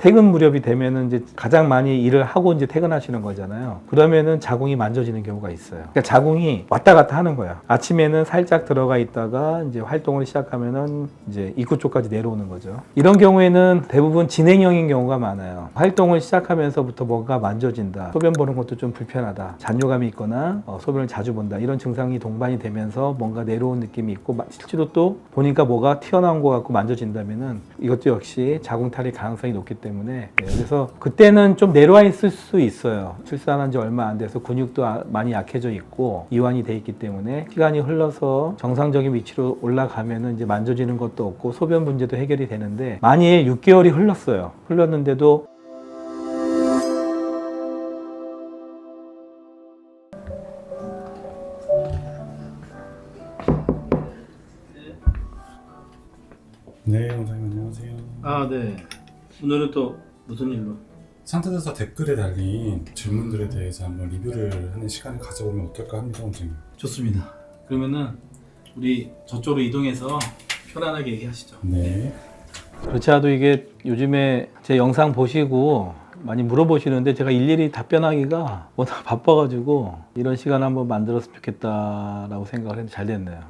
퇴근 무렵이 되면은 이제 가장 많이 일을 하고 이제 퇴근하시는 거잖아요. 그러면은 자궁이 만져지는 경우가 있어요. 그러니까 자궁이 왔다 갔다 하는 거야. 아침에는 살짝 들어가 있다가 이제 활동을 시작하면은 이제 입구 쪽까지 내려오는 거죠. 이런 경우에는 대부분 진행형인 경우가 많아요. 활동을 시작하면서부터 뭔가 만져진다. 소변 보는 것도 좀 불편하다. 잔뇨감이 있거나 어, 소변을 자주 본다. 이런 증상이 동반이 되면서 뭔가 내려온 느낌이 있고 마- 실제로 또 보니까 뭐가 튀어나온 것 같고 만져진다면은 이것도 역시 자궁탈일 가능성이 높기 때문에 네, 그래서 그때는 좀 내려와 있을 수 있어요. 출산한 지 얼마 안 돼서 근육도 아- 많이 약해져 있고 이완이 돼 있기 때문에 시간이 흘러서 정상적인 위치로 올라가면은 이제 만져지는 것도 없고 소변 문제도 해결이 되는데 만일 6개월이 흘렀어요. 흘렀는데도 오늘은 또 무슨 일로? 상태에서 댓글에 달린 질문들에 대해서 한번 리뷰를 하는 시간을 가져보면 어떨까 합니다, 원장님. 좋습니다. 그러면은 우리 저쪽으로 이동해서 편안하게 얘기하시죠. 네. 그렇지 않아도 이게 요즘에 제 영상 보시고 많이 물어보시는데 제가 일일이 답변하기가 워낙 바빠가지고 이런 시간 한번 만들었으면 좋겠다라고 생각을 했는데 잘 됐네요.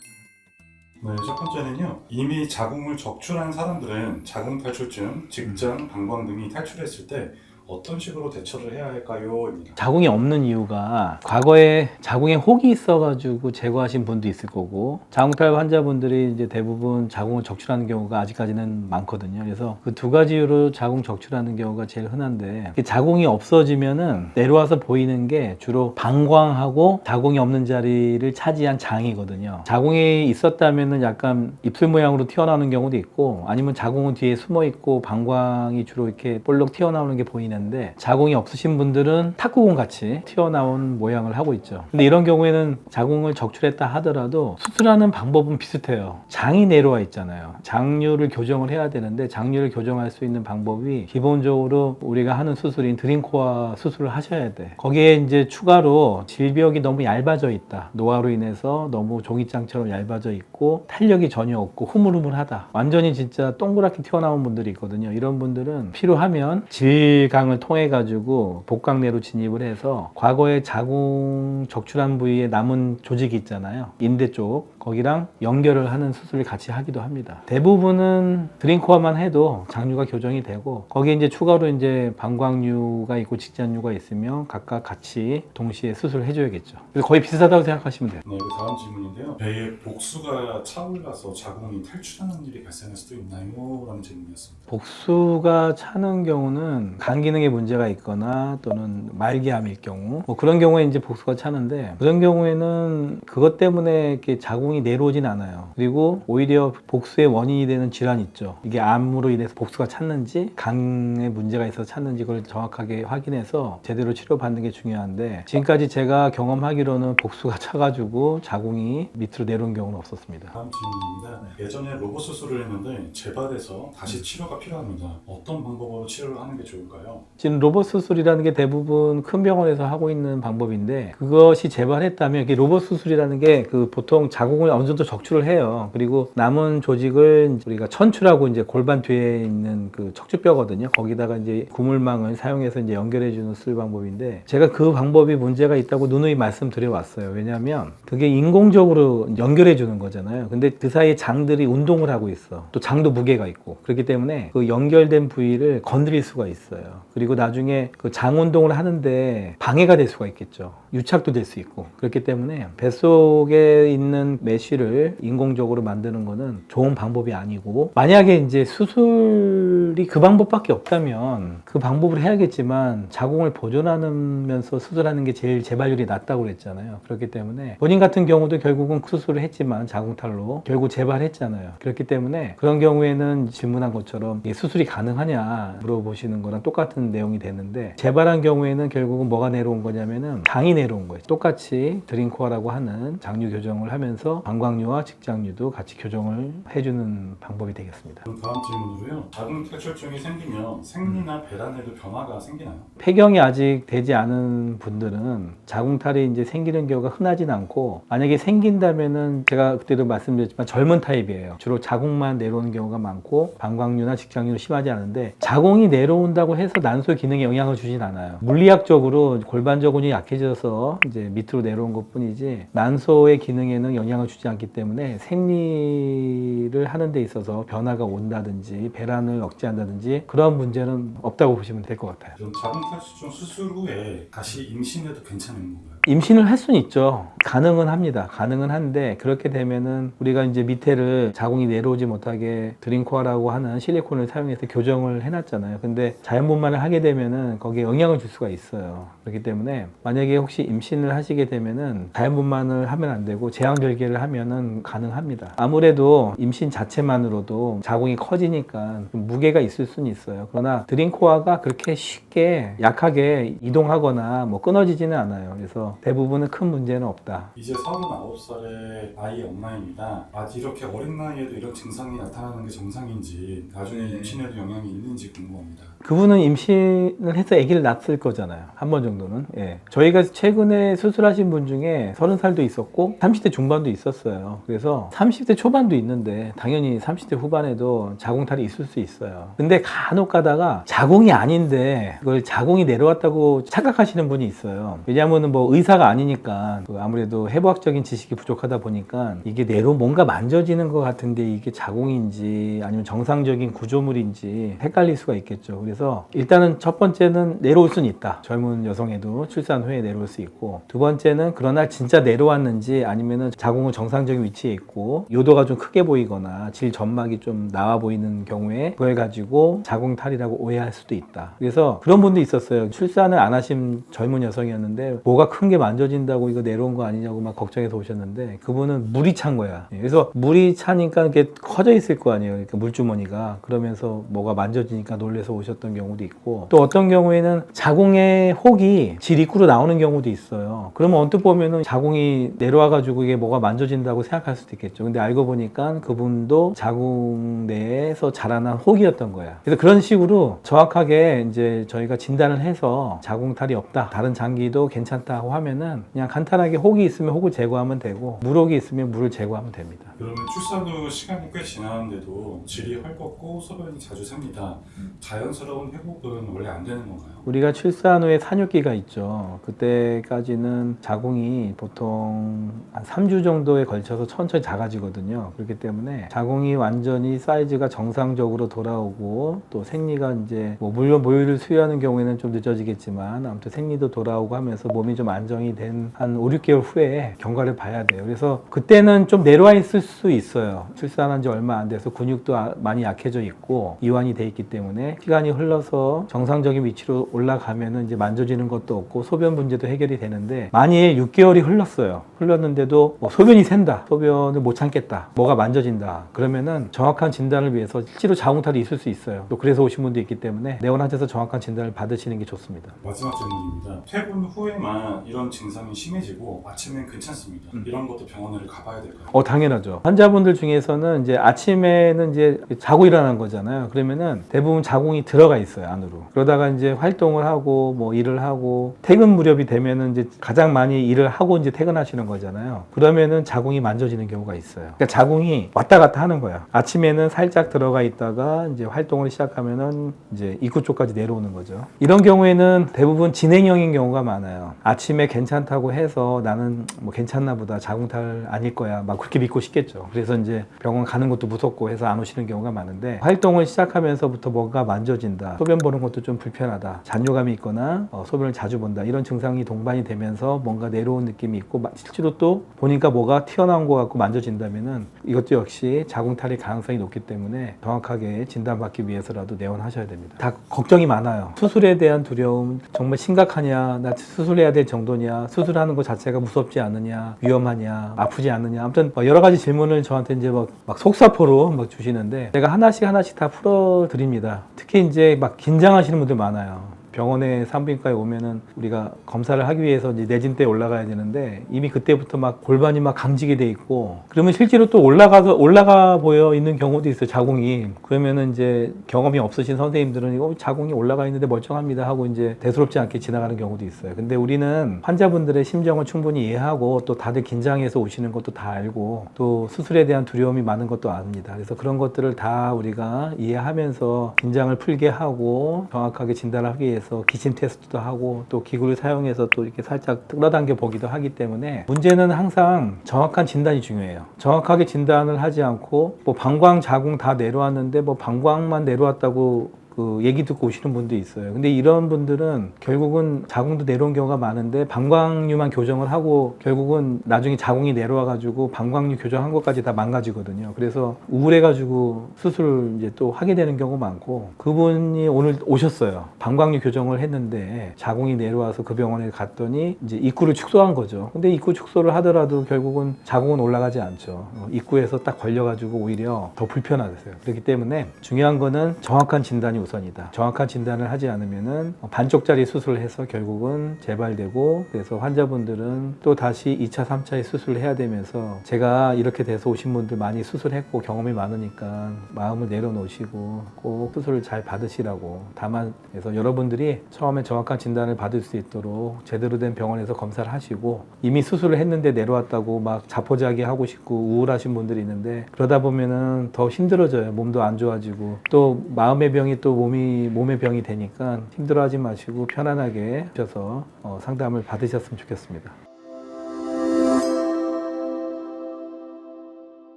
네, 첫 번째는요. 이미 자궁을 적출한 사람들은 자궁 탈출증, 직장, 방광 등이 탈출했을 때 어떤 식으로 대처를 해야 할까요? 입니다. 자궁이 없는 이유가 과거에 자궁에 혹이 있어가지고 제거하신 분도 있을 거고 자궁탈 환자분들이 이제 대부분 자궁을 적출하는 경우가 아직까지는 많거든요. 그래서 그 두 가지 이유로 자궁 적출하는 경우가 제일 흔한데 자궁이 없어지면은 내려와서 보이는 게 주로 방광하고 자궁이 없는 자리를 차지한 장이거든요. 자궁이 있었다면은 약간 입술 모양으로 튀어나오는 경우도 있고 아니면 자궁은 뒤에 숨어 있고 방광이 주로 이렇게 볼록 튀어나오는 게 보이는 데 자궁이 없으신 분들은 탁구공 같이 튀어나온 모양을 하고 있죠. 근데 이런 경우에는 자궁을 적출했다 하더라도 수술하는 방법은 비슷해요. 장이 내려와 있잖아요. 장류를 교정을 해야 되는데 장류를 교정할 수 있는 방법이 기본적으로 우리가 하는 수술인 드림코어 수술을 하셔야 돼. 거기에 이제 추가로 질벽이 너무 얇아져 있다. 노화로 인해서 너무 종이장처럼 얇아져 있고 탄력이 전혀 없고 흐물흐물하다. 완전히 진짜 동그랗게 튀어나온 분들이 있거든요. 이런 분들은 필요하면 질강 을 통해 가지고 복강내로 진입을 해서 과거에 자궁 적출한 부위에 남은 조직이 있잖아요. 인대 쪽 거기랑 연결을 하는 수술을 같이 하기도 합니다. 대부분은 드링코어만 해도 장류가 교정이 되고 거기에 이제 추가로 이제 방광류가 있고 직장류가 있으면 각각 같이 동시에 수술을 해줘야겠죠. 그래서 거의 비슷하다고 생각하시면 돼요. 네, 그 다음 질문인데요. 배에 복수가 차올라서 자궁이 탈출하는 일이 발생할 수도 있나요? 라는 질문이었습니다. 복수가 차는 경우는 간 기능에 문제가 있거나 또는 말기암일 경우 뭐 그런 경우에 이제 복수가 차는데 그런 경우에는 그것 때문에 이렇게 자궁 이 내려오진 않아요. 그리고 오히려 복수의 원인이 되는 질환이 있죠. 이게 암으로 인해서 복수가 찼는지 간에 문제가 있어서 찼는지 그걸 정확하게 확인해서 제대로 치료받는 게 중요한데 지금까지 제가 경험하기로는 복수가 차가지고 자궁이 밑으로 내려온 경우는 없었습니다. 다음 질문입니다. 예전에 로봇 수술을 했는데 재발해서 다시 치료가 필요합니다. 어떤 방법으로 치료를 하는 게 좋을까요? 지금 로봇 수술이라는 게 대부분 큰 병원에서 하고 있는 방법인데 그것이 재발했다면 로봇 수술이라는 게 그 보통 자궁 을 어느 정도 적출을 해요. 그리고 남은 조직을 우리가 천추라고 이제 골반 뒤에 있는 그 척추뼈거든요. 거기다가 이제 구물망을 사용해서 이제 연결해 주는 수술 방법인데 제가 그 방법이 문제가 있다고 누누이 말씀드려 왔어요. 왜냐하면 그게 인공적으로 연결해 주는 거잖아요. 근데 그 사이에 장들이 운동을 하고 있어. 또 장도 무게가 있고 그렇기 때문에 그 연결된 부위를 건드릴 수가 있어요. 그리고 나중에 그 장 운동을 하는데 방해가 될 수가 있겠죠. 유착도 될 수 있고 그렇기 때문에 뱃속에 있는 메쉬를 인공적으로 만드는 거는 좋은 방법이 아니고 만약에 이제 수술이 그 방법밖에 없다면 그 방법을 해야겠지만 자궁을 보존하면서 수술하는 게 제일 재발률이 낮다고 그랬잖아요. 그렇기 때문에 본인 같은 경우도 결국은 수술을 했지만 자궁탈로 결국 재발했잖아요. 그렇기 때문에 그런 경우에는 질문한 것처럼 수술이 가능하냐 물어보시는 거랑 똑같은 내용이 되는데 재발한 경우에는 결국은 뭐가 내려온 거냐면은 장이 내려온 거예요. 똑같이 드링코어라고 하는 장류 교정을 하면서 따라서 방광류와 직장류도 같이 교정을 해주는 방법이 되겠습니다. 그럼 다음 질문으로요. 자궁 탈출증이 생기면 생리나 배란에도 변화가 생기나요? 폐경이 아직 되지 않은 분들은 자궁탈이 이제 생기는 경우가 흔하진 않고 만약에 생긴다면은 제가 그때도 말씀드렸지만 젊은 타입이에요. 주로 자궁만 내려오는 경우가 많고 방광류나 직장류는 심하지 않은데 자궁이 내려온다고 해서 난소 기능에 영향을 주진 않아요. 물리학적으로 골반 저근이 약해져서 이제 밑으로 내려온 것뿐이지 난소의 기능에는 영향을 주지 않기 때문에 생리를 하는 데 있어서 변화가 온다든지 배란을 억제한다든지 그런 문제는 없다고 보시면 될 것 같아요. 자궁 탈출증 수술 후에 다시 임신해도 괜찮은 건가요? 임신을 할 수는 있죠. 가능은 합니다. 가능은 한데 그렇게 되면은 우리가 이제 밑에를 자궁이 내려오지 못하게 드링코아라고 하는 실리콘을 사용해서 교정을 해놨잖아요. 근데 자연분만을 하게 되면은 거기에 영향을 줄 수가 있어요. 그렇기 때문에 만약에 혹시 임신을 하시게 되면은 자연분만을 하면 안 되고 제왕절개를 하면은 가능합니다. 아무래도 임신 자체만으로도 자궁이 커지니까 좀 무게가 있을 수는 있어요. 그러나 드링코아가 그렇게 쉽게 약하게 이동하거나 뭐 끊어지지는 않아요. 그래서 대부분은 큰 문제는 없다. 이제 39살의 아이 엄마입니다. 아직 이렇게 어린 나이에도 이런 증상이 나타나는 게 정상인지 나중에 네. 임신에도 영향이 있는지 궁금합니다. 그분은 임신을 해서 아기를 낳았을 거잖아요. 한 번 정도는. 예. 저희가 최근에 수술하신 분 중에 30살도 있었고 30대 중반도 있었어요. 그래서 30대 초반도 있는데 당연히 30대 후반에도 자궁탈이 있을 수 있어요. 근데 간혹 가다가 자궁이 아닌데 그걸 자궁이 내려왔다고 착각하시는 분이 있어요. 왜냐하면 뭐 의 사가 아니니까 그 아무래도 해부학적인 지식이 부족하다 보니까 이게 내로 뭔가 만져지는 것 같은데 이게 자궁인지 아니면 정상적인 구조물인지 헷갈릴 수가 있겠죠. 그래서 일단은 첫 번째는 내려올 수는 있다. 젊은 여성에도 출산 후에 내려올 수 있고 두 번째는 그러나 진짜 내려왔는지 아니면은 자궁은 정상적인 위치에 있고 요도가 좀 크게 보이거나 질 점막이 좀 나와 보이는 경우에 그걸 가지고 자궁탈이라고 오해할 수도 있다. 그래서 그런 분도 있었어요. 출산을 안 하신 젊은 여성이었는데 뭐가 큰게 만져진다고 이거 내려온 거 아니냐고 막 걱정해서 오셨는데 그분은 물이 찬 거야. 예, 그래서 물이 차니까 이게 커져 있을 거 아니에요. 그러니까 물주머니가 그러면서 뭐가 만져지니까 놀래서 오셨던 경우도 있고 또 어떤 경우에는 자궁의 혹이 질 입구로 나오는 경우도 있어요. 그러면 언뜻 보면은 자궁이 내려와 가지고 이게 뭐가 만져진다고 생각할 수도 있겠죠. 근데 알고 보니까 그분도 자궁 내에서 자라난 혹이었던 거야. 그래서 그런 식으로 정확하게 이제 저희가 진단을 해서 자궁탈이 없다. 다른 장기도 괜찮다고 하면 은 그냥 간단하게 혹이 있으면 혹을 제거하면 되고 물혹이 있으면 물을 제거하면 됩니다. 그러면 출산 후 시간이 꽤 지났는데도 질이 헐겁고 소변이 자주 셉니다. 자연스러운 회복은 원래 안 되는 건가요? 우리가 출산 후에 산육기가 있죠. 그때까지는 자궁이 보통 한 3주 정도에 걸쳐서 천천히 작아지거든요. 그렇기 때문에 자궁이 완전히 사이즈가 정상적으로 돌아오고 또 생리가 이제 뭐 물론 모유를 수유하는 경우에는 좀 늦어지겠지만 아무튼 생리도 돌아오고 하면서 몸이 좀 안정이 된 한 5, 6개월 후에 경과를 봐야 돼요. 그래서 그때는 좀 내려와 있을 수 있어요. 출산한 지 얼마 안 돼서 근육도 아- 많이 약해져 있고 이완이 돼 있기 때문에 시간이 흘러서 정상적인 위치로 올라가면은 이제 만져지는 것도 없고 소변 문제도 해결이 되는데 만일 6개월이 흘렀어요. 흘렀는데도 뭐 소변이 샌다. 소변을 못 참겠다. 뭐가 만져진다. 그러면은 정확한 진단을 위해서 실제로 자궁탈이 있을 수 있어요. 또 그래서 오신 분도 있기 때문에 내원하셔서 정확한 진단을 받으시는 게 좋습니다. 마지막 질문입니다. 퇴분 후에만 이런 증상이 심해지고 아침엔 괜찮습니다. 음. 이런 것도 병원을 가봐야 될까요? 어, 당연하죠. 환자분들 중에서는 이제 아침에는 이제 자고 일어난 거잖아요. 그러면은 대부분 자궁이 들어가 있어요, 안으로. 그러다가 이제 활동을 하고 뭐 일을 하고 퇴근 무렵이 되면은 이제 가장 많이 일을 하고 이제 퇴근하시는 거잖아요. 그러면은 자궁이 만져지는 경우가 있어요. 그러니까 자궁이 왔다 갔다 하는 거야. 아침에는 살짝 들어가 있다가 이제 활동을 시작하면은 이제 입구 쪽까지 내려오는 거죠. 이런 경우에는 대부분 진행형인 경우가 많아요. 아침에 괜찮다고 해서 나는 뭐 괜찮나 보다 자궁탈 아닐 거야 막 그렇게 믿고 싶겠죠. 그래서 이제 병원 가는 것도 무섭고 해서 안 오시는 경우가 많은데 활동을 시작하면서부터 뭔가 만져진다. 소변 보는 것도 좀 불편하다. 잔뇨감이 있거나 어, 소변을 자주 본다. 이런 증상이 동반이 되면서 뭔가 내려온 느낌이 있고 마- 실제로 또 보니까 뭐가 튀어나온 것 같고 만져진다면은 이것도 역시 자궁탈의 가능성이 높기 때문에 정확하게 진단받기 위해서라도 내원하셔야 됩니다. 다 걱정이 많아요. 수술에 대한 두려움 정말 심각하냐, 나 수술해야 될 정도냐, 수술하는 것 자체가 무섭지 않느냐, 위험하냐, 아프지 않느냐, 아무튼 뭐 여러 가지 질문을 저한테 이제 막, 막 속사포로 막 주시는데 제가 하나씩 하나씩 다 풀어드립니다. 특히 이제 막 긴장하시는 분들 많아요. 병원에 산부인과에 오면은 우리가 검사를 하기 위해서 이제 내진대에 올라가야 되는데 이미 그때부터 막 골반이 막 강직이 돼 있고 그러면 실제로 또 올라가서 올라가 보여 있는 경우도 있어요 자궁이. 그러면은 이제 경험이 없으신 선생님들은 이거 자궁이 올라가 있는데 멀쩡합니다 하고 이제 대수롭지 않게 지나가는 경우도 있어요. 근데 우리는 환자분들의 심정을 충분히 이해하고 또 다들 긴장해서 오시는 것도 다 알고 또 수술에 대한 두려움이 많은 것도 압니다. 그래서 그런 것들을 다 우리가 이해하면서 긴장을 풀게 하고 정확하게 진단을 하기 위해서 기침 테스트도 하고 또 기구를 사용해서 또 이렇게 살짝 끌어당겨 보기도 하기 때문에 문제는 항상 정확한 진단이 중요해요. 정확하게 진단을 하지 않고 뭐 방광 자궁 다 내려왔는데 뭐 방광만 내려왔다고 그 얘기 듣고 오시는 분도 있어요. 근데 이런 분들은 결국은 자궁도 내려온 경우가 많은데 방광류만 교정을 하고 결국은 나중에 자궁이 내려와 가지고 방광류 교정한 것까지 다 망가지거든요. 그래서 우울해 가지고 수술을 이제 또 하게 되는 경우 많고 그분이 오늘 오셨어요. 방광류 교정을 했는데 자궁이 내려와서 그 병원에 갔더니 이제 입구를 축소한 거죠. 근데 입구 축소를 하더라도 결국은 자궁은 올라가지 않죠. 어, 입구에서 딱 걸려 가지고 오히려 더 불편하세요. 그렇기 때문에 중요한 거는 정확한 진단이 우선이다. 정확한 진단을 하지 않으면은 반쪽짜리 수술을 해서 결국은 재발되고 그래서 환자분들은 또 다시 2차, 3차의 수술을 해야 되면서 제가 이렇게 돼서 오신 분들 많이 수술했고 경험이 많으니까 마음을 내려놓으시고 꼭 수술을 잘 받으시라고 다만 그래서 여러분들이 처음에 정확한 진단을 받을 수 있도록 제대로 된 병원에서 검사를 하시고 이미 수술을 했는데 내려왔다고 막 자포자기 하고 싶고 우울하신 분들이 있는데 그러다 보면은 더 힘들어져요. 몸도 안 좋아지고 또 마음의 병이 또 몸이 몸의 병이 되니까 힘들어하지 마시고 편안하게 하셔서 어, 상담을 받으셨으면 좋겠습니다.